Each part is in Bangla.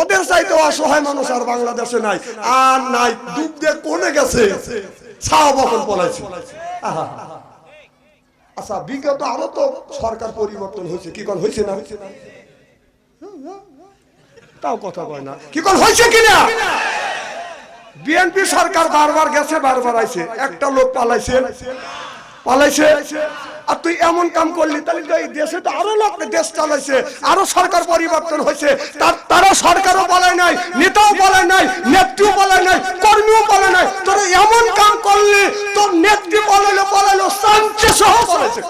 ওদের চাইতে অসহায় মানুষ আর বাংলাদেশে নাই। আর নাই, ডুব দিয়ে কোনে গেছে? ছাওয়া বকন পলাইছে। আচ্ছা বিগত আরও তো সরকার পরিবর্তন হয়েছে। কি কোন হয়েছে না? তাও কথা কয় না। কি কোন হয়েছে কিনা? বিএনপি সরকার বারবার গেছে, বারবার আইছে। একটা লোক পালাইছে। পালাইছে? আর তুই এমন কাম করলি, তাহলে তো এই দেশে তো আরও লোক দেশ চালাইছে, আরও সরকার পরিবর্তন হয়েছে। তার তারা সরকারও বলে নাই, নেতাও বলে নাই, নেত্রীও বলে নাই, কর্মীও বলে নাই। তোরা এমন কাম করলি, তোর নেত্রী বলাইলো বলাইলো শান্তি সহ বলেছে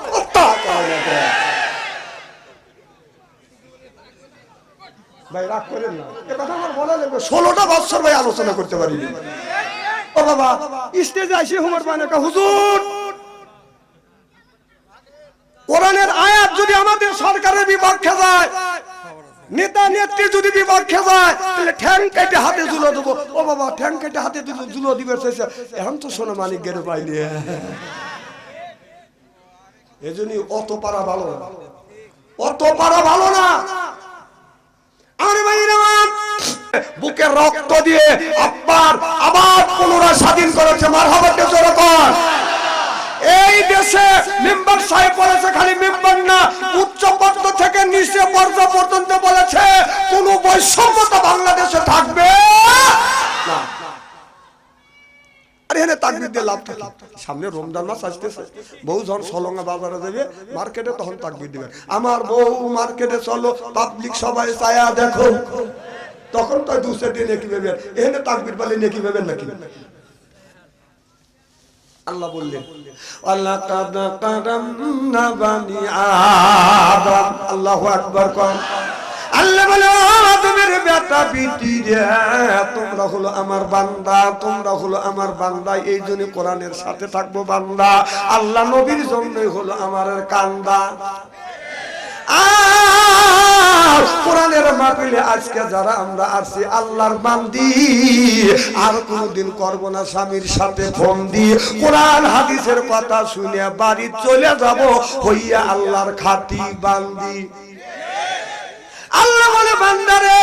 ভাই, রাগ করেন না। এ কথা আমার বলা লাগবে। ষোলোটা বছর ভাই আলোচনা করতে পারি ও বাবা, স্টেজে আসি হুমর মানে হুজুর! কোরআনের আয়াত যদি আমাদের সরকারের বিপক্ষে যায় নেতা নেত্রী যদি বিপক্ষে যায় তাহলে ঠ্যাং কেটে হাতে জুলো দেবো। ও বাবা ঠ্যাং কেটে হাতে জুলো দিবে চাইছে। এখন তো শোনো মানিক গেলে পাইনি এজন্যই অত পারা ভালো অত পারা ভালো না। ভাইরা আমার, বুকে রক্ত দিয়ে আব্বার আবার পুনরায় স্বাধীন করেছে মার হাবাতে জোরে কর। এই দেশে মেম্বার সাহেব বলেছে, খালি মেম্বার না, উচ্চ পদ থেকে নিচে পর্যায় পর্যন্ত বলেছে, কোন বৈষম্যতা বাংলাদেশে থাকবে? দিয়ে মার্কেটে তখন তাকবির দিবে। আমার বউ মার্কেটে তখন তো দু সেটি নেকি ভেবেন এখানে তাকবির বলে নেকি ভেবেন নাকি? আল্লাহ বললেন আল্লাহ আকবার কর আল্লাহ বলে আদমের বেটা বিটি রে তোমরা হলো আমার বান্দা তোমরা হলো আমার বান্দা এই জন্য কোরআনের সাথে থাকব বান্দা। আল্লাহ নবীর জন্যই হলো আমার কান্দা। আর কোরআনের মাহফিলে আজকে যারা আমরা আসছি আল্লাহর বান্দি, আর কোনদিন করব না স্বামীর সাথে ফোন দিয়ে কোরআন, হাদিসের কথা শুনে বাড়ি চলে যাব, হইয়া আল্লাহর খাতি বান্দি। আল্লাহ বলে, বান্দারে,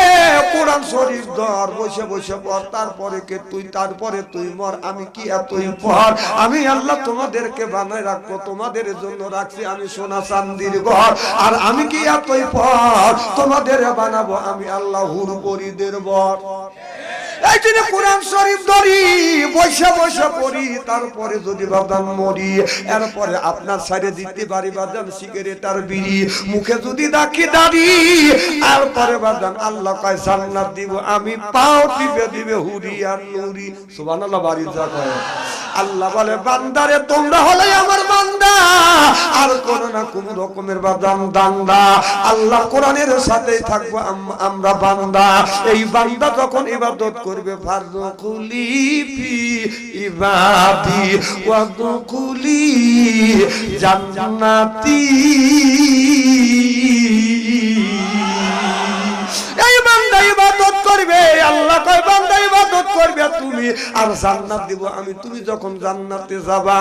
কোরআন শরীফ ধর, বসে বসে পড়, তারপরে কে তুই, তারপরে তুই মর, আমি কি এতই পর আমি আল্লাহ তোমাদেরকে বানাই রাখব, তোমাদের জন্য রাখছি আমি সোনা চান্দির ঘর, আর আমি কি এতই পর তোমাদের বানাবো আমি আল্লাহ হুর পরিদের বর। এই কোরআন শরীফ ধরি পড়ি, তারপরে যদি বাদাম মরি, এরপরে আপনার সাইডে দিতে পারি বাদাম সিগারেট আর বিড়ি। মুখে যদি রাখি দাঁড়ি, তারপরে বাদাম, আল্লাহ কয়, জান্নাত দিব, আমি পাও দিবে দিবে হুরি আর নুরি। সুবহানাল্লাহ যা কয়। আল্লাহ বলে, বান্দারে, তোমরা হলে আমার বান্দা। আর করো না কোন রকমের বাদাম দান্দা। আল্লাহ কোরআনের সাথেই থাকব আমরা বান্দা। এই বান্দা যখন ইবাদত করবে ফারদুকুলি ফি ইবাদি ওয়াদুকুলি জান্নাতি। এই বান্দা ইবাদত করবে আর জান্নাত দিব। আমি তুমি যখন জান্নাতে যাবা,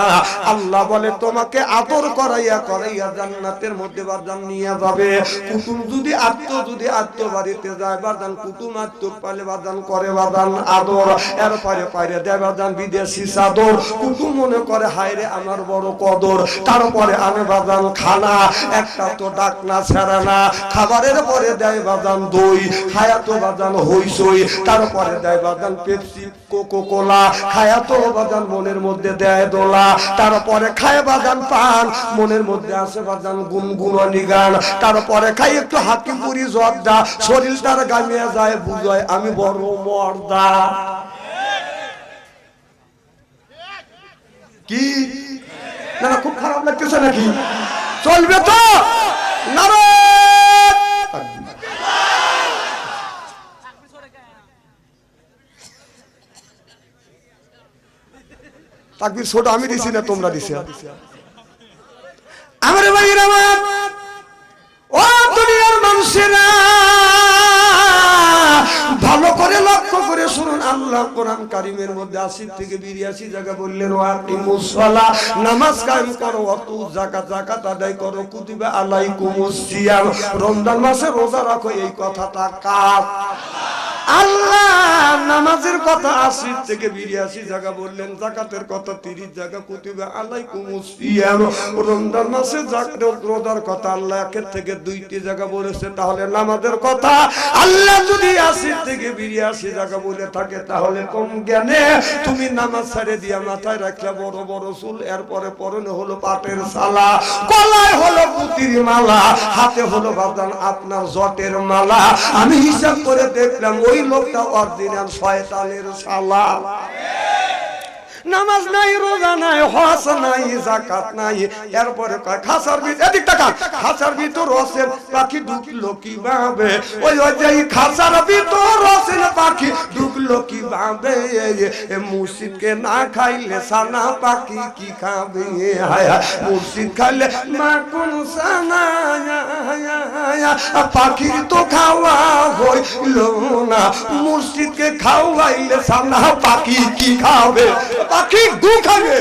আল্লাহ বলে, তোমাকে আদর করাইয়া করাইয়া জান্নাতের মধ্যে বাদান নিয়ে যাবে। কুটুম যদি আত্ম যদি আত্ম বাড়িতে যায় বাদান কুটুম আত্ম পালে বাদান করে বাদান আদর। এরপরে পাইরে দেয় বাদান বিদেশি চাদর। কুটুম মনে করে, হায়রে আমার বড় কদর। তারপরে আনে বাদান খানা। একটা তো ডাক না ছেড়ে না। খাবারের পরে দেয় বাদান দই। খায়া তো বাদান হইসই তারপরে দেয় বাদান পেপসি, কোকো কোলা খায়া তো বাদান মনের মধ্যে দেয় দোলা। তারপরে খায় বাদান পান, মনের মধ্যে আসে বাদান গুনগুনানি গান। তারপরে খাই একটু হাতি পুরি জর্দা, শরীর তার গামিয়ে যায় বুঝায়, আমি বড় মর্দা। কি? না খুব খারাপ লাগতেছে নাকি? চলবে তো? নারে তাকবির ছোট আমি দিছি না তোমরা দিছে আমার ভাইয়ের আমার ও দুনিয়ার মানুষেরা ভালো করে লক্ষ্য করে শুনুন আল্লাহ কোরআন কারিমের মধ্যে আশি থেকে বিরিয়াশি জায়গা বললেন মুসলা নামাজ কায়েম করো অত জাকাত জাকাত আদায় করো কুতিবা আলাইকুম সিয়াম। রমজান মাসে রোজা রাখো এই কথাটা কাজ আল্লাহ, নামাজের কথা থেকে জায়গা বললেন, জাকাতের কথা তিরিশ জায়গা সিয়াম। রমজান মাসে রোজার কথা আল্লাহ একের থেকে দুইটি জায়গা বলেছে, তাহলে নামাজের কথা আল্লাহ যদি আশি থেকে বিরিয়াশি জায়গা বলে থাকে, তাহলে কম জ্ঞানে তুমি নামাজ ছেড়ে দিয়া মাথায় রাখলে বড় বড় চুল, এরপরে পরনে হলো পাটের সালা গলায় হলো পুতির মালা, হাতে হলো বাদান আপনার জটের মালা। আমি হিসাব করে দেখলাম, ওই লোকটা অরিজিনাল শয়তানের শালা। নামাজ নাই, রোজা নাই, হজ নাই জাকাত নাই। এরপরে কয়, খাসার ভিতর এদিক টাকা খাসার ভিতর রসের পাখি ঢুকলো কি ভাবে ওই ওই যে খাসার ভিতর রসের পাখি ঢুকলো কি ভাবে এ মুর্শিদকে না খাইলে সানা পাখি কি খাবে? হায় মুর্শিদ খাইলে মা কোন সানা? পাখির তো খাওয়া হইল না। মুর্শিদকে খাওয়াইলে সানা পাখি কি খাবে? পাখি গু খাবে।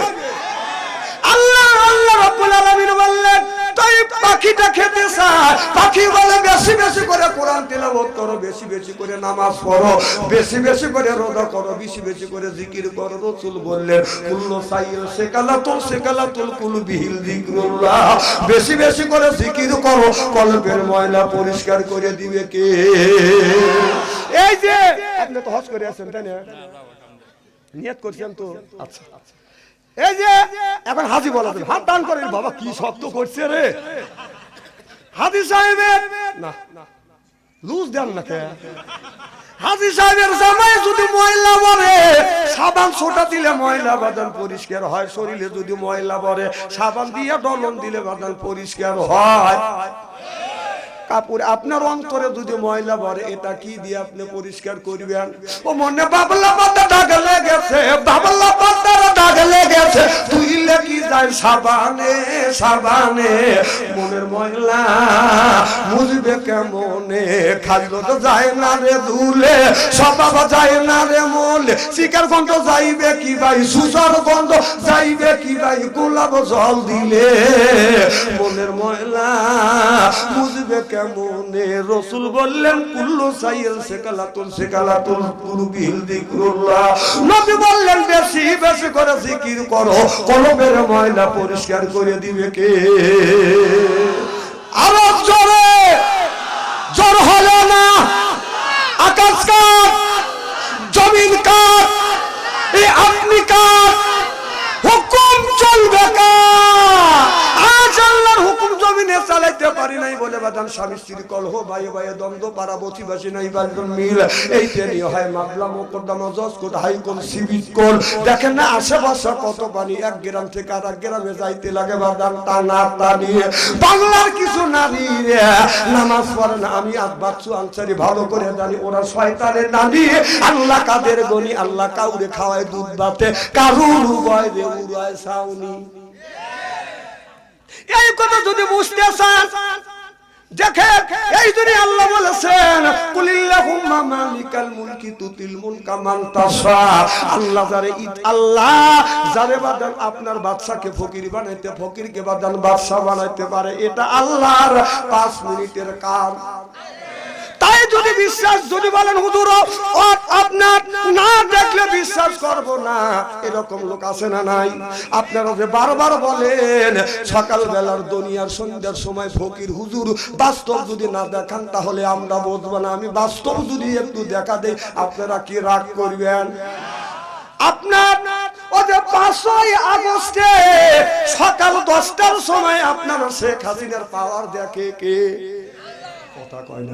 আল্লাহ আল্লাহ রাব্বুল আলামিন বললেন তাই পাখিটা খেতে চায়। পাখি বলে বেশি বেশি করে কোরআন তেলাওয়াত করো বেশি বেশি করে নামাজ পড়ো বেশি বেশি করে রোজা করো বেশি বেশি করে জিকির করো। রাসূল বললেন কুল্লু সাইল সেকালাতুল সেকালাতুল কুল বিহিল যিকরুল্লাহ। বেশি বেশি করে জিকির করো কলবের ময়লা পরিষ্কার করে দিবে কে? এই যে আপনি তো হজ করে আছেন তাই না নিয়ত করছেন তো? আচ্ছা। এই যে, এখন হাজি বলা হাত দান করেন, বাবা, কি শক্ত করছে রে? হাজি সাহেবের না, লুজ দেন না কে? হাজি সাহেবের জামাই যদি ময়লা বলে সাবান ছোটা দিলে ময়লা বাদান পরিষ্কার হয়, শরীরে যদি ময়লা বলে সাবান দিয়ে ডলন দিলে বাদান পরিষ্কার হয়। কাপড় আপনার অন্তরে যদি ময়লা ভরে, এটা কি দিয়ে আপনি পরিষ্কার করবেন? ও মনে বাবলা পাতা দাগ লেগেছে, বাবলা পাতার দাগ লেগেছে। তুই লেখি যায় সাবানে সাবানে? মনের ময়লা মুজবে কেমনে? খাদ্য তো যায় না রে ধুলে স্বভাব যায় না রে মলে শিকার গন্ধ যাইবে কি ভাই? সুসর গন্ধ যাইবে কি ভাই? গোলাপ জল দিলে মনের ময়লা বুঝবে কেমনে রসুল বললেন, কুল্লু সাইল সেকালাতুল সেকালাতুল কুরবিল যিকরুল্লাহ। নবী বললেন, বেশি বেশি করে জিকির করো, কলবের ময়লা পরিষ্কার করে দিবে কে? আরও জোরে, জোর হলো না। আকাশ কাপ জমিন কাপ এই আপনি কাপ হুকুম চলবে কার আজ আল্লাহর হুকুম জমিনে চালাইতে পারি নাই বলে বাদান স্বামী স্ত্রীর কলহ ভাই ভাই দ্বন্দ্ব পাড়া বসিবাসী নাই বাজন মিল। এই তেনি হয় মামলা মোকদ্দমা জজ কোর্ট হাইকোর্ট, সিভিল কোর্ট। দেখেন না, আশেপাশে কত পানি, এক গ্রাম থেকে আর এক গ্রামে যাইতে লাগে বাদান টানা টানি। বাংলার কিছু নারী নামাজ পড়ে না, আমি আজ বাচ্চু আনসারি ভালো করে জানি, ওরা শয়তানের নারী আল্লাহ কাদের গনি, আল্লাহ কাউরে খাওয়ায় দুধ বাতে, কারুর উভয় রে উড়ায় সাউনি এই কথা যদি বুঝতে চান আল্লাহ আপনার ফকির বানাইতে বানাইতে পারে, এটা আল্লাহর 5 মিনিটের কাজ তাই যদি বিশ্বাস, যদি বলেন, হুজুর দেখলে বিশ্বাস করব না। এরকম লোক আছে না নাই? আপনারা যে বারবার বলেন সকাল বেলার দুনিয়ার সন্ধ্যার সময় ফকির হুজুর বাস্তব যদি না দেখান, তাহলে আমরা বুঝব না। আমি বাস্তব যদি একটু দেখা দেই, আপনারা কি রাগ করবেন? আপনার ও যে পাঁচই আগস্টে সকাল দশটার সময় আপনার শেখ হাসিনার পাওয়ার দেখে কে? কথা কয় না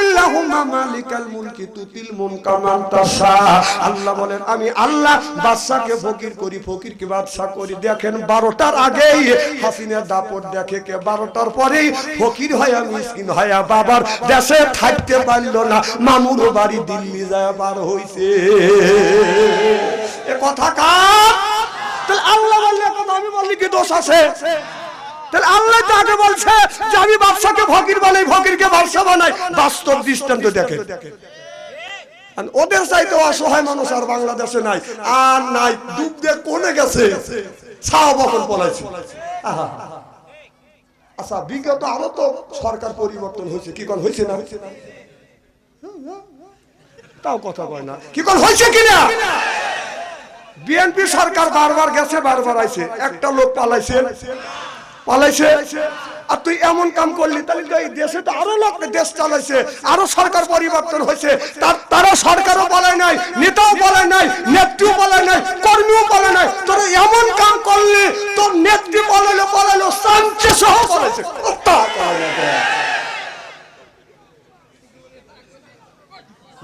কুলিল্লাহুম্মা মালিকাল মুলকি তুতিল তাশা। আল্লাহ বলেন, আমি আল্লাহ বাদশাকে ফকির করি, ফকিরকে বাদশা করি। দেখেন 12টার আগেই হাসিনা দাপট দেখে কে? 12টার পরেই ফকির হয় মিসকিন হয় বাবার দেশে থাকতে পারল না। মামুর বাড়ি দিল্লি যায়, বার হইছে। এ কথা কার? কি দোষ আছে? তাহলে আল্লাহ তো আগে বলছে যে আমি বাদশাকে ফকির বানাই, ফকিরকে বাদশা বানাই। বাস্তব দৃষ্টান্ত দেখে ওদের চাইতে অসহায় মানুষ আর বাংলাদেশে নাই। আর নাই, ডুব দিয়ে কোনে গেছে? ছাওয়া পলাইছে। আচ্ছা বিগত আরও তো সরকার পরিবর্তন হয়েছে। কি কোন, হয়েছে না? তাও কথা কয় না। কি কোন, হয়েছে কিনা? বিএনপি সরকার বারবার গেছে, বারবার আইছে। একটা লোক পালাইছে। পালাইছে। আর তুই এমন কাম করলি, তাহলে তো এই দেশে তো আরও লোক দেশ চালাইছে, আরও সরকার পরিবর্তন হয়েছে। তার তারা সরকারও বলে নাই, নেতাও বলে নাই, নেত্রীও বলে নাই, কর্মীও বলে নাই। তোরা এমন কাম করলি, তোর নেত্রী বলালো বলালো সাঞ্চে সহ বলেছে।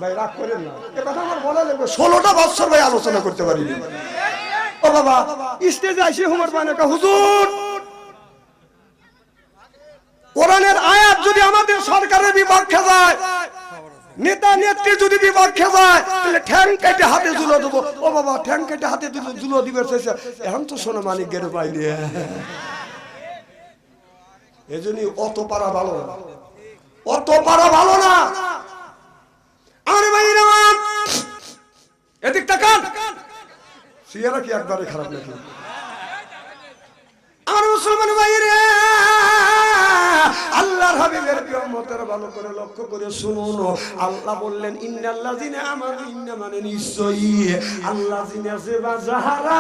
ভাই, রাগ করেন না। এ কথা আমার বলা লাগবে। ষোলোটা বছর ভাই আলোচনা করতে পারি ও বাবা, স্টেজে আসি হুমার মানে হুজুর! কোরআনের আয়াত যদি আমাদের সরকারের বিপক্ষে যায়, নেতা নেত্রী যদি বিপক্ষে যায়, তাহলে ঠ্যাং কেটে হাতে জুলো দেবো। ও বাবা, ঠ্যাং কেটে হাতে জুলো দিবে এখন তো সোনা মালিক গেড়ে পাইনি এই জন্যই অত পারা ভালো না। অত পারা ভালো না। আরে ভাই এদিক সিয়ারা কি একবারে খারাপ নাকি? ভালো করে লক্ষ্য করে শুনুন। আল্লাহ বললেন ইন্না মানে নিশ্চয়ই আল্লাযিনা সেবা যাহারা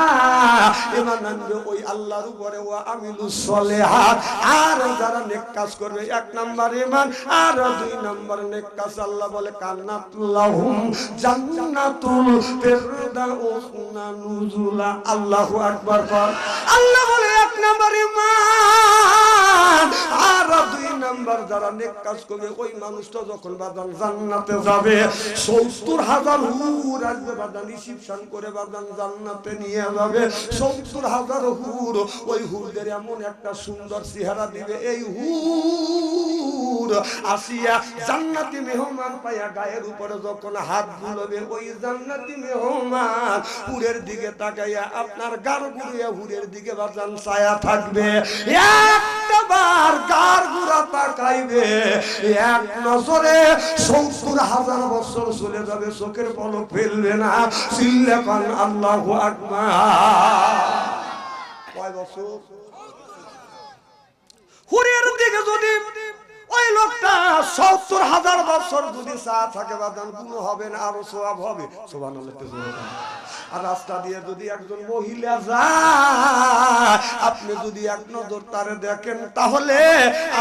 ঈমান আনবে ওই আল্লাহর উপরে আর যারা নেক কাজ করবে, এক নাম্বার ঈমান, আর দুই নাম্বার নেক কাজ, আল্লাহ বলে, কান্নাত লাহুম জান্নাতুল ফিরদাউস আল্লাহু আকবার আল্লাহ বলে, এক নাম্বার ঈমান, আর দুই নাম্বার যারা নেক কাজ করবে ওই মানুষটা যখন বাদান জান্নাতে যাবে, সত্তর হাজার হুর আসবে বাদান রিসিপশন করে বাদান জান্নাতে নিয়ে যাবে। সত্তর হাজার হুর, ওই হুরদের এমন একটা সুন্দর চেহারা দিবে, এই হুর আসিয়া জান্নাতি মেহমান পাইয়া গায়ের উপরে যখন হাত বুলবে, ওই জান্নাতি মেহমান হুরের দিকে তাকাইয়া আপনার গার গুড়িয়া হুরের দিকে বাজান ছায়া থাকবে। একটা বার গার গুড়া তাকাইবে এক নজরে সত্তর হাজার বছর চলে যাবে, চোখের পলক ফেলবে না। চিল্লে পান আল্লাহ কয় বছর? হুরের দিকে যদি ওই লোকটা সত্তর হাজার বছর যদি চা থাকে বাদান গুণ হবে না, আরও সোয়াব হবে। সোবান আর রাস্তা দিয়ে যদি একজন মহিলা যায়, আপনি যদি এক নজর তারে দেখেন, তাহলে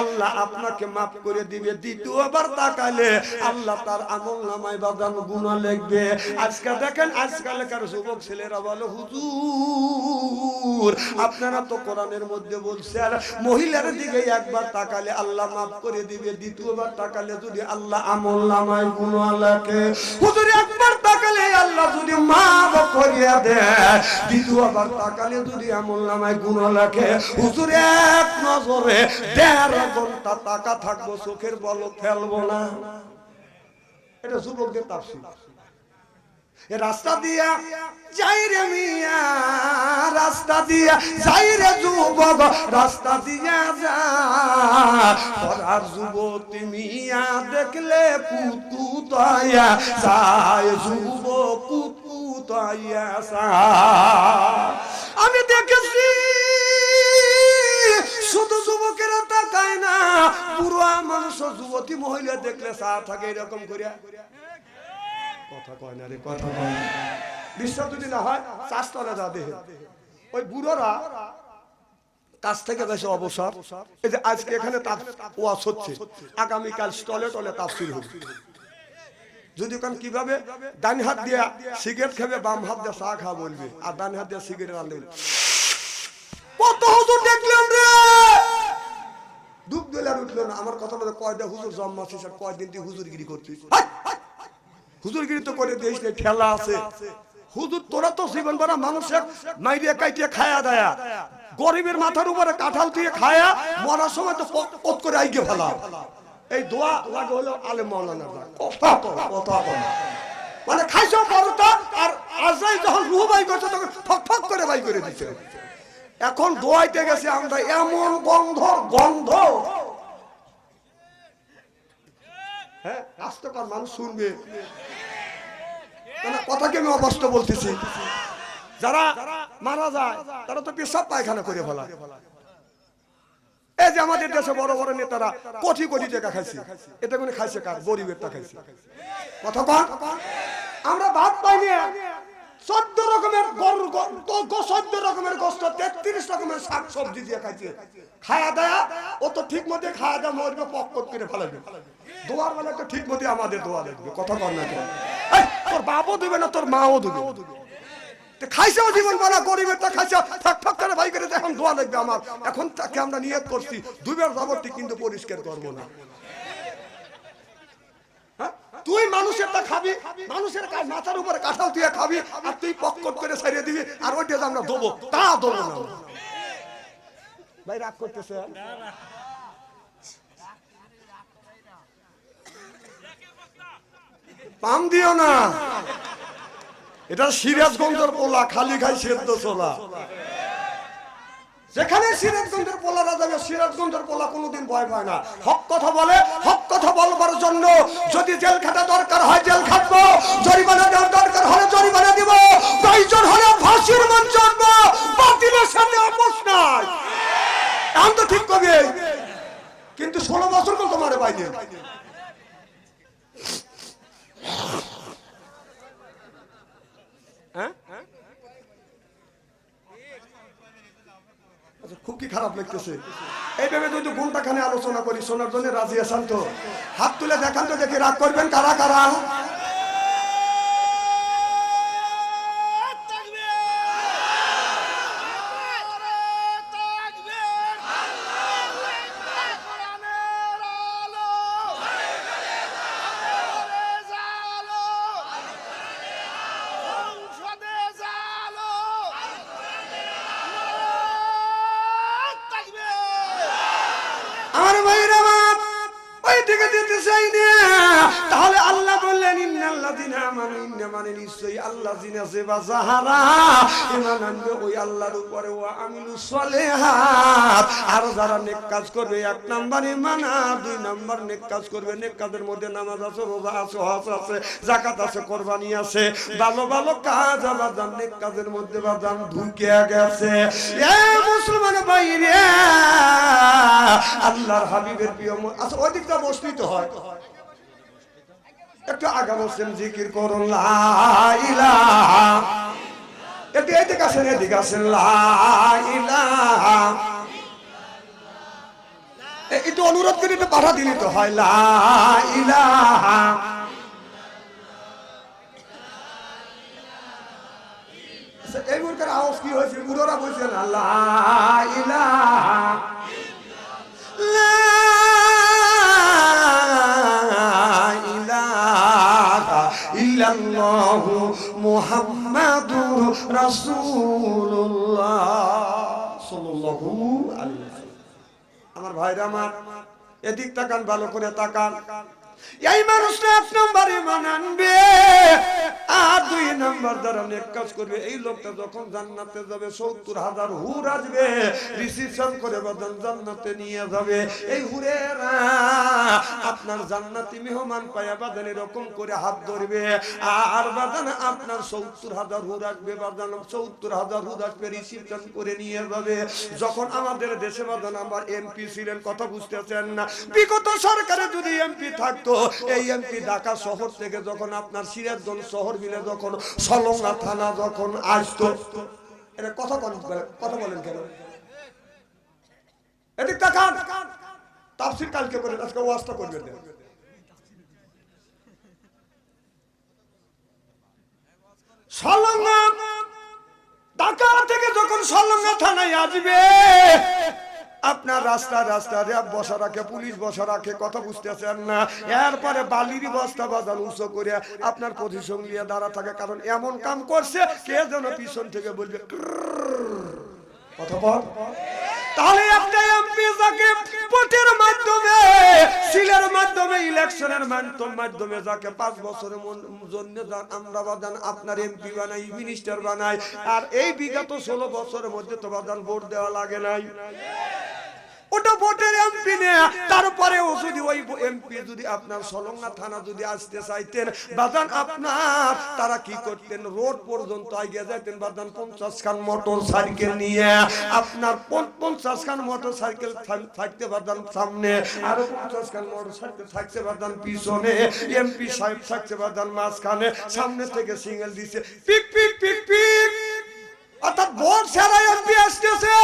আল্লাহ আপনাকে মাফ করে দিবে। দ্বিতীয়বার তাকালে আল্লাহ তার আমল নামায় বাদান গুণা লিখবে। আজকে দেখেন আজকাল আজকালকার যুবক ছেলেরা বলে, হুজুর, আপনারা তো কোরআনের মধ্যে বলছেন, মহিলার দিকে একবার তাকালে আল্লাহ মাফ করে দিবে, দ্বিতীয়বার তাকালে যদি আল্লাহ আমল নামায় গুণা আল্লাহকে হুজুর, একবার তাকালে আল্লাহ যদি মাফ করিয়া দেয়, দ্বিতীয়বার তাকালে যদি আমল নামায় গুণা লাগে হুজুর, এক নজরে দেড় ঘণ্টা তাকা থাকব, চোখের বল ফেলব না। এটা যুবকদের তাফসীর। রাস্তা দিয়া, যাই রে মিয়া, রাস্তা দিয়া, যাই রে যুবক, রাস্তা দিয়া যা। পরার যুবতী মিয়া দেখলে কুতুতায়া যায় যুবক যায়। আমি দেখেছি, শুধু যুবকেরা তাকায় না, পুরো মানুষ যুবতী মহিলা দেখলে চা থাকে এরকম করিয়া। কথা কয় না রে, কথা কয় না। বিশ্বাস যদি না হয়, চাষ তলে যা দেহে। ওই বুড়োরা কাছ থেকে বেশি অবসর। এই যে আজকে এখানে তাপ ওয়াশ হচ্ছে। আগামীকাল স্টলে টলে তাফসির হবে। যদি কোন কীভাবে ডান হাত দিয়া সিগারেট খাবে, বাম হাত দিয়ে চা খা বলবে, আর ডান হাত দিয়ে সিগারেট আনবে কত হুজুর দেখলাম রে! ডুব দিলে উঠল না। আমার কথা বলে কয়টা হুজুর জন্মাছিস আর কয়দিন তুই হুজুরগিরি করছিস! হুজুরগিরি তো করে দিয়েছ ঠেলা আছে। হুজুর, তোরা তো জীবন ভরা মানুষের মাইরিয়া কাইটিয়া খায়া দায়া। গরিবের মাথার উপরে কাঁঠাল দিয়ে খায়া মরার সময় তো পট করে আইগে ফেলা। এই দোয়া লাগে হলো আলে মৌলানা কথা কথা মানে খাইছো পরোটা আর আজাই যখন রুহ বাই করছে তখন ফক ফক করে বাই করে দিচ্ছে এখন দোয়াইতে গেছে আমরা, এমন গন্ধ গন্ধ। হ্যাঁ? আস্তে মানুষ শুনবে। কথাকে আমি বলতেছি। যারা মারা যায়, তারা তো পেশাব পায়খানা করে ফেলা। এই যে আমাদের দেশে বড় বড় নেতারা কোটি কোটি টাকা খাইছে। এটা কোনো খাইছে কার? গরিবের কথা আমরা ভাত পাইনি চোদ্দ রকমের চোদ্দ রকমের গোস্ত, তেত্রিশ রকমের শাক সবজি দিয়ে খাইছে। খায়া দেয়া, ও তো ঠিক মতো খায়া দেয়া, মরবে পক্কত করে ফেলাবে। দোয়ার বেলা তো ঠিক মতো আমাদের দোয়া দেখবে, কথা কর না তোর বাপও দিবে না, তোর মাও দিবে। গরিবের করে ভাই করে লাগবে আমার। এখন তাকে আমরা কিন্তু পরিষ্কার করব না। হ্যাঁ? তুই খাবি, মানুষের মাথার উপরে কাঁঠাল তুই খাবি, আর তুই পকট করে ছাড়িয়ে দিবি, আর ওইটা আমরা দেবো, তা দেবো না ভাই, রাগ করতেছে পাম দিও না। এটা সিরাজগঞ্জের পোলা, খালি খাই সেদ্ধ ছোলা। যেখানে সিরাজগঞ্জের পোলারা যাবে সিরাজগঞ্জের পোলা কোনোদিন ভয় পায় না। হক কথা বলে, হক কথা বলবার জন্য যদি জেল খাটা দরকার হয়, জেল খাটবো। জরিমানা দেওয়ার দরকার হলে জরিমানা দিব। প্রয়োজন হলে ফাঁসির মঞ্চ আনব। বাতিলের সাথে আপোষ নাই। এখন তো ঠিক কবি। কিন্তু ষোলো বছর তো তোমার পাইনি। কি খারাপ লাগতেছে? এইভাবে যদি ঘণ্টা খানে আলোচনা করি, শোনার জন্য রাজি আসান তো? হাত তুলে দেখান তো দেখি রাগ করবেন কারা কারা? এক নাম্বার আর দুই নাম্বার নেক কাজ করবে। নেক কাজের মধ্যে নামাজ আছে, রোজা আছে কোরবানি আছে। ভালো ভালো কাজ আবার জান নেক কাজের মধ্যে বা বাদাম ঢুকে গেছে। এ মুসলমান ভাই রে আল্লাহর হাবিবের প্রিয় আচ্ছা ওই দিকটা বসতেই তো হয়। একটু আগা বসছেন জিকির করুন একটু এদিকে আসেন এদিকে আসেন একটু অনুরোধ পাঠা দিলি তো হয় আচ্ছা, এই আওয়াজ কি হয়েছে? আল্লাহ ইলাহা। ইল্লাল্লাহু মুহাম্মাদুর রাসূলুল্লাহ সাল্লাল্লাহু আলাইহি। আমার ভাইরা আমার এদিক তাকান ভালো করে তাকান এই মানুষটা এক আর দুই নম্বর কাজ করবে। এই লোকটা যখন জান্নাতে যাবে, সত্তর হাজার হুর আসবে। রিসিপশন করে জান্নাতে নিয়ে যাবে। এই হুরেরা আপনার জান্নাতি মেহমান পায়া বাদান এরকম করে হাত ধরবে। আর বাদান আপনার সত্তর হাজার হুর আসবে, বাদান সত্তর হাজার হুর আসবে রিসিপশন করে নিয়ে যাবে। যখন আমাদের দেশে বাদান আমার এমপি ছিলেন, কথা বুঝতেছেন না। বিগত সরকারে যদি এমপি থাকতো এই এমপি ঢাকা শহর থেকে যখন আপনার সিরাজগঞ্জ শহর মিলে যখন সলঙ্গা থানা যখন আসতো, এটা কথা বলেন কথা বলেন কেন? থেকে যখন থানায় আসবে আপনার রাস্তা রাস্তা, র্যাব বসা রাখে, পুলিশ বসা রাখে, কথা বুঝতেছেন না। এরপরে বালির বস্তা বাজার উঁচু করে আপনার পজিশন নিয়ে দাঁড়া থাকে, কারণ এমন কাম করছে, কে যেন পিছন থেকে বলবে আপনার এমপি বানাই, মিনিস্টার বানাই। আর এই বিগত ষোলো বছরের মধ্যে তো বাদান ভোট দেওয়া লাগে নাই। ওটা ভোটের এমপি তারপরেও যদি ওই এমপি যদি আপনার থানা যদি আসতে চাইতেন, বাদান আপনার, তারা কি করতেন? রোড পর্যন্ত আগে যাইতেন বাদান পঞ্চাশ খান মোটর সাইকেল নিয়ে। আপনার পঞ্চাশ খান মোটর সাইকেল থাকতে বাদান সামনে, আরও পঞ্চাশ খান মোটর সাইকেল থাকতে পিছনে, এমপি সাহেব থাকতে মাঝখানে, সামনে থেকে সিঙ্গেল দিছে। Pick pick pick pick. অর্থাৎ ভোট ছাড়া এমপি আসতেছে।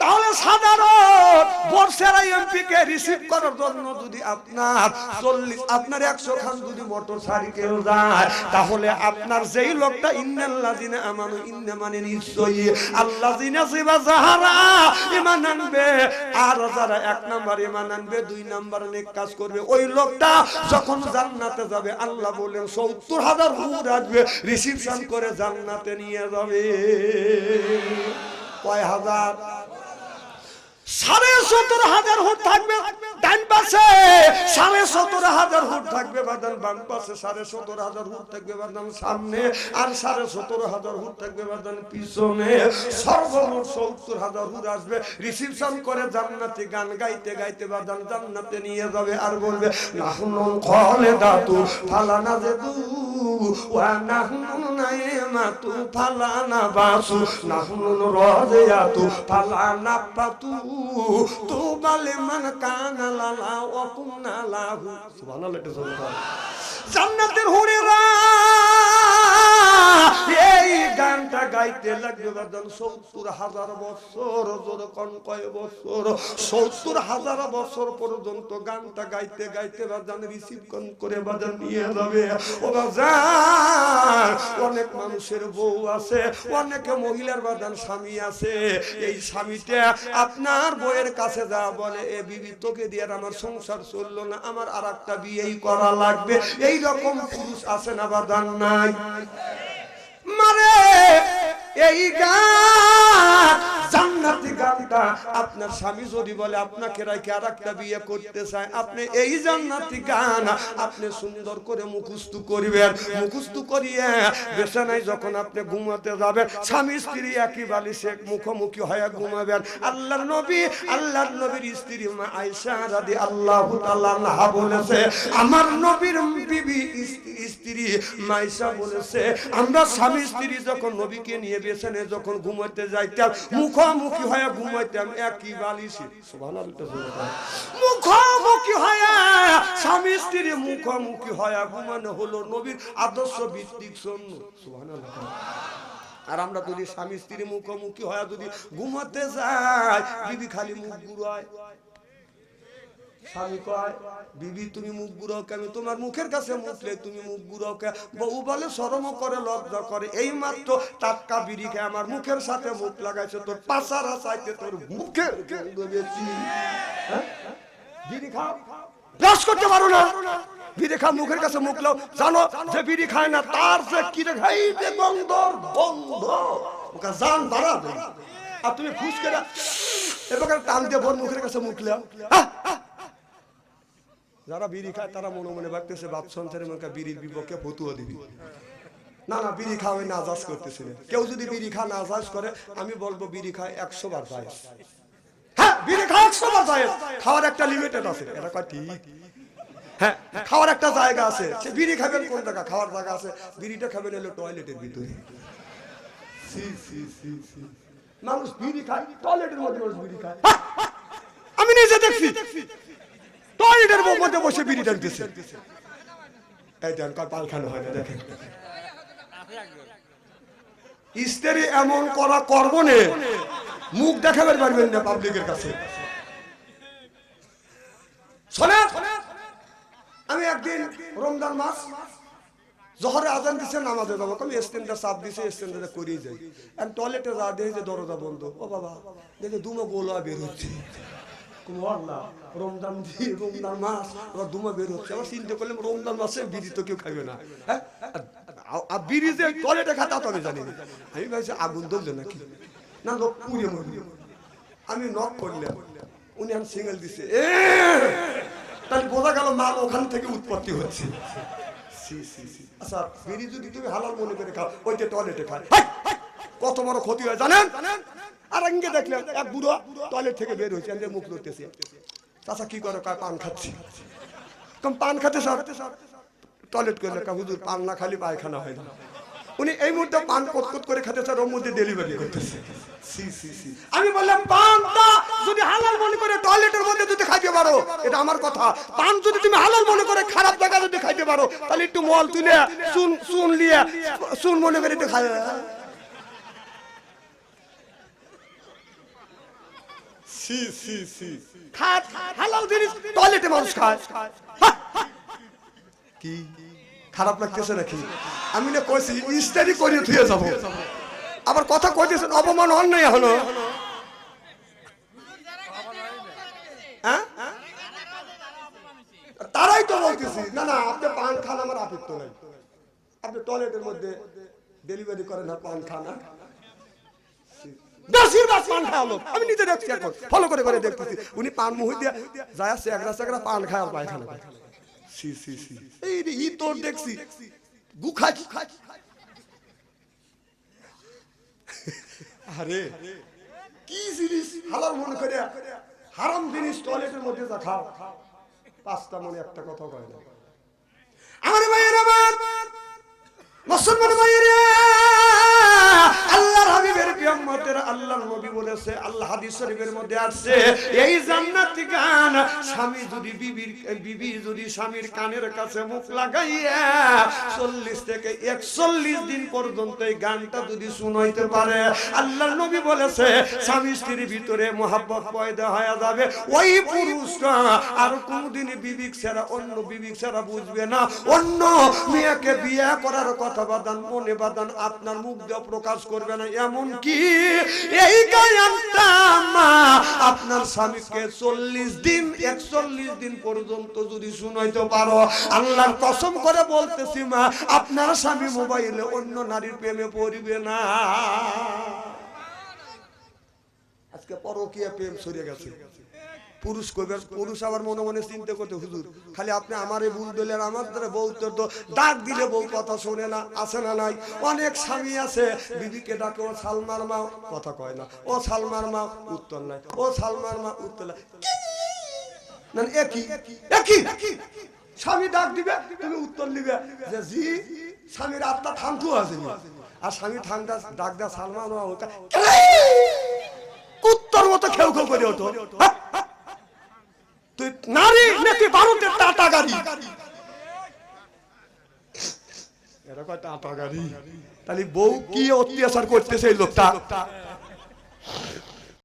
তাহলে সাধারণ বর্ষেরা এমপি কে রিসিভ করার জন্য যদি আপনার চল্লিশ, আপনার একশো খান যদি মোটর সাইকেল যায়, তাহলে আপনার যেই লোকটা ইন্নাল্লাহ দিনে আমানু মানে নিশ্চয়ই আল্লাহ দিনে যাহারা ইমান আনবে। আর যারা এক নাম্বার ইমান আনবে, দুই নাম্বার নেক কাজ করবে, ওই লোকটা যখন জান্নাতে যাবে, আল্লাহ বলেন, সত্তর হাজার হুর আসবে রিসিপশন করে জান্নাতে নিয়ে যাবে। কয় হাজার? সাড়ে সতেরো হাজার হোট থাকবে। সাড়ে সতেরো হাজার হুট থাকবে সাড়ে সতেরো হাজার হুট সামনে আর হাজার হুট পিছনে জান্নাতে গান গাইতে গাইতে বাদান জান্নাতে নিয়ে যাবে আর বলবে ফালানা যে দু, ওয়া নাহুন নাইমাতু ফালানা বাসু, নাহুন রাজিয়াতু ফালানা পাতু, তু বালে মান কানা লালা ওয়া কুন্না লাহু। সুবহানাল্লাহ এটা জান্নাতের হুরেরা। এই গানটা গাইতে সত্তর হাজার বছর, জোর কোন কয় বছর। সত্তর হাজার বছর পর্যন্ত গানটা গাইতে গাইতে রিসিভ কোন করে নিয়ে যাবে। ও বাজান, অনেক মানুষের বউ আছে, অনেক মহিলার বাদান স্বামী আছে। এই স্বামীটা আপনার বইয়ের কাছে যা বলে, এ বিবি, তোকে দিয়ে আমার সংসার চলল না, আমার আর একটা বিয়েই করা লাগবে। এই রকম পুরুষ আছে না বাদান নাই। এই আপনার স্বামী যদি বলে, আপনাকে বিয়ে করতে চায়, আপনি এই জান্নাতি গান আপনি সুন্দর করে করিয়ে যখন আপনি ঘুমাতে যাবেন, স্বামী স্ত্রী একই মুখোমুখি হয়ে ঘুমাবেন। আল্লাহর নবী, আল্লাহর নবীর স্ত্রী মা আয়েশা রাদি আল্লাহ বলেছে, আমার নবীর স্ত্রী- মাইশা বলেছে, আমরা স্বামী স্ত্রী যখন নবীকে নিয়ে বেসনে যখন ঘুমাতে যাইতাম, মুখোমুখি হয়ে ঘুমাইতাম, একই বালিশে। মুখোমুখি হয়ে স্বামী স্ত্রী মুখোমুখি হয়ে ঘুমানো হলো নবীর আদর্শ ভিত্তিক সন্ন্য আর আমরা যদি স্বামী স্ত্রী মুখোমুখি হয়ে যদি ঘুমাতে যাই বিবি খালি মুখ গুড়ায় স্বামী কয়, বিবি, তুমি মুখ বুড়াও কে আমি তোমার মুখের কাছে মুখলে তুমি মুখ বুড়াও কে বউ বলে, শরম করে, লজ্জা করে। এই মাত্র টাটকা বিড়ি খেয়ে আমার মুখের সাথে মুখ লাগাইছে, তোর পাশারা চাইতে তোর মুখের হ্যাঁ? খাও। করতে পারো না। খা মুখের কাছে মুখ লাও। জানো খায় না, তার কি রে বাড়াবে আর তুমি এবার টান দিয়ে মুখের কাছে মুখ লাও। হ্যাঁ? যারা বিড়ি খায় তারা মনে মনে ভাবতেছে বাপ সন্তানের মনে হয় বিড়ির বিপক্ষে ফতুয়া দিবি। না না বিড়ি খাওয়াই নাজাজ করতেছে না। কেউ যদি বিড়ি খা নাজাজ করে আমি বলব বিড়ি খায় একশো বার জায়েজ। হ্যাঁ বিড়ি খায় একশো বার জায়েজ। খাওয়ার একটা লিমিটেড আছে। এটা কয় ঠিক? হ্যাঁ খাওয়ার একটা জায়গা আছে। সে বিড়ি খাবেন কোন জায়গা? খাওয়ার জায়গা আছে। বিড়িটা খাবেন হলো টয়লেটের ভিতরে। মানুষ বিড়ি খায় টয়লেটের মধ্যে মানুষ বিড়ি খায়। হ্যাঁ, আমি নিজে দেখছি। টয়লেটের মধ্যে বসে বিড়ি টানতেছে এই দেন হয় না দেখেন। স্ত্রী এমন করা করব নে মুখ দেখাবার পারবেন না পাবলিকের কাছে। শোনেন আমি একদিন রমজান মাস জহরে আজান দিছে নামাজে যাব। আমি স্ট্যান্ডার চাপ দিছে স্ট্যান্ডারে করিয়ে যাই। আর টয়লেটে যা দেখি যে দরজা বন্ধ। ও বাবা দেখে দুমো গোলা বের দুমা তো কেউ না। হ্যাঁ? আর- আমি আগুন ধরছে নাকি না লোক পুড়ে আমি নক করলাম উনি আমি সিঙ্গেল দিছে এ তাহলে বোঝা গেল মাল ওখান থেকে উৎপত্তি হচ্ছে যদি তুমি মনে করে খাও! কত বড় ক্ষতি হয় জানেন আর আঙ্গে দেখলাম এক বুড়ো টয়লেট থেকে বের হয়েছে আমি মুখ ধরতেছে। চাচা কি করে? কয়, পান খাচ্ছি। কম, পান খাতে স্যার। টয়লেট করলে কা হুজুর, পান না খালি পায়খানা হয় না। উনি এই মুহূর্তে পান কতকত করে খেতে স্যার, ওর মধ্যে ডেলিভারি করতেছে। সি সি সি। আমি বললাম পানটা যদি হালাল মনে করে টয়লেটের মধ্যে যদি খাইতে পারো, এটা আমার কথা। পান যদি তুমি হালাল মনে করে খারাপ জায়গা যদি খাইতে পারো, তাহলে একটু মল তুলে, চুন চুন লিয়ে, চুন মনে করে একটু খাই সি সি সি। খাত হালাল জিনিস টয়লেটে মানুষ খায়! কি? খারাপ লাগতেছে নাকি? আমি না কইছি ইস্তারি করে ধুয়ে যাব। আবার কথা কইতেছেন অপমান হন নাই হলো হ্যাঁ? তারাই তো বলতেছি না না আপনি পান খান আমার আপত্তি নাই। আপনি টয়লেটের মধ্যে ডেলিভারি করেন না পান খান না বেশিরভাগ পান খাওয়া লোক আমি নিজে দেখছি এখন। ফলো করে করে দেখতেছি। উনি পান মুহি দিয়ে যায় পান খায় আর পায়খানা সি সি সি। এই রে, ই তোর দেখছি। গুখা আরে। কি জিনিস? হালাল মনে করে। হারাম জিনিস টয়লেটের মধ্যে যা খাও। পাঁচটা মনে একটা কথা কয় না। আমার ভাইয়ের আমার মুসলমান ভাইয়েরা আল্লাহর নবী বলেছে, আল্লাহ হাদিস শরীফের মধ্যে এই স্বামী যদি বিবির, বিবি যদি স্বামীর কানের কাছে মুখ লাগাইয়া চল্লিশ থেকে একচল্লিশ দিন পর্যন্ত এই গানটা যদি শুনাইতে পারে, আল্লাহর নবী বলেছে, স্বামী স্ত্রীর ভিতরে মোহাব্বত পয়দা হয়ে যাবে। ওই পুরুষটা আর কোনদিন বিবিক ছাড়া অন্য বিবিক ছাড়া বুঝবে না। অন্য মেয়েকে বিয়ে করার কথা বাদান মনে বাদান আপনার মুখ দিয়ে প্রকাশ করবে না। এমন কি এই গায়ানটা আপনার স্বামীকে চল্লিশ দিন, একচল্লিশ দিন পর্যন্ত যদি শুনাইতে পারো, আল্লাহর কসম করে বলতেছি মা, আপনার স্বামী মোবাইলে অন্য নারীর প্রেমে পড়বে না। আজকে পরকীয়া প্রেম সরে গেছে। পুরুষ কইবে, পুরুষ আবার মনে মনে চিন্তা করতে, হুজুর, খালি আপনি আমারে ভুল দিলেন, আমার দ্বারা বউ তো তো ডাক দিলে বউ কথা শোনে না আসে না নাই? অনেক স্বামী আছে, বিবিকে ডাকে, ও সালমার মা কথা কয় না। ও সালমার মা উত্তর নাই। ও সালমার মা উত্তর নাই। একই একই। স্বামী ডাক দিবে, তুমি উত্তর নিবে। যে স্বামীর আছে আর ডাক সালমান কুত্তর মতো খেউ খেউ করে ওঠো। হ্যাঁ? তুই নারী নাকি ভারতের টাটা গাড়ি এরা কয় টাটা গাড়ি তাহলে বউ কি অত্যাচার করতেছে লোকটা?